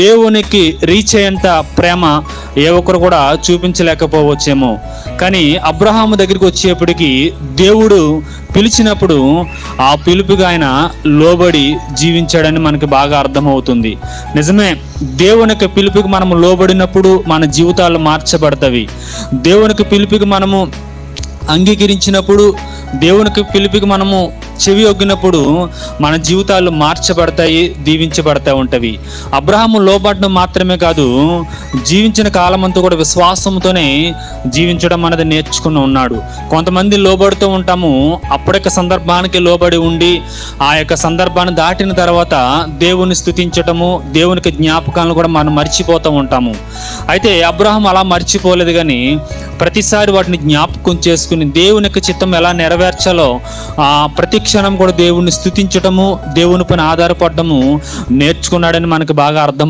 దేవునికి రీచ్ అయ్యేంత ప్రేమ ఏ ఒక్కరు కూడా చూపించలేకపోవచ్చేమో. కానీ అబ్రహాము దగ్గరికి వచ్చేప్పటికి దేవుడు పిలిచినప్పుడు ఆ పిలుపుగా ఆయన లోబడి జీవించాడని మనకి బాగా అర్థమవుతుంది. నిజమే దేవునికి పిలుపుకి మనము లోబడినప్పుడు మన జీవితాలు మార్చబడతవి. దేవునికి పిలుపుకి మనము అంగీకరించినప్పుడు దేవునికి పిలిపికి మనము చెవి ఒగ్గినప్పుడు మన జీవితాలు మార్చబడతాయి దీవించబడతా ఉంటవి. అబ్రహాము లోబడడం మాత్రమే కాదు జీవించిన కాలమంతా కూడా విశ్వాసంతోనే జీవించడం అనేది నేర్చుకుని ఉన్నాడు. కొంతమంది లోబడుతూ ఉంటాము. అప్పటిక సందర్భానికి లోబడి ఉండి ఆ యొక్క సందర్భాన్ని దాటిన తర్వాత దేవుని స్థుతించటము దేవునికి జ్ఞాపకాలను కూడా మనం మర్చిపోతూ ఉంటాము. అయితే అబ్రహం అలా మర్చిపోలేదు కానీ ప్రతిసారి వాటిని జ్ఞాపకం చేసుకుని దేవుని యొక్క చిత్తం ఎలా నెరవేర్చాలో ఆ ప్రతి క్షణం కూడా దేవుణ్ణి స్థుతించటము దేవుని పైన ఆధారపడటము నేర్చుకున్నాడని మనకు బాగా అర్థం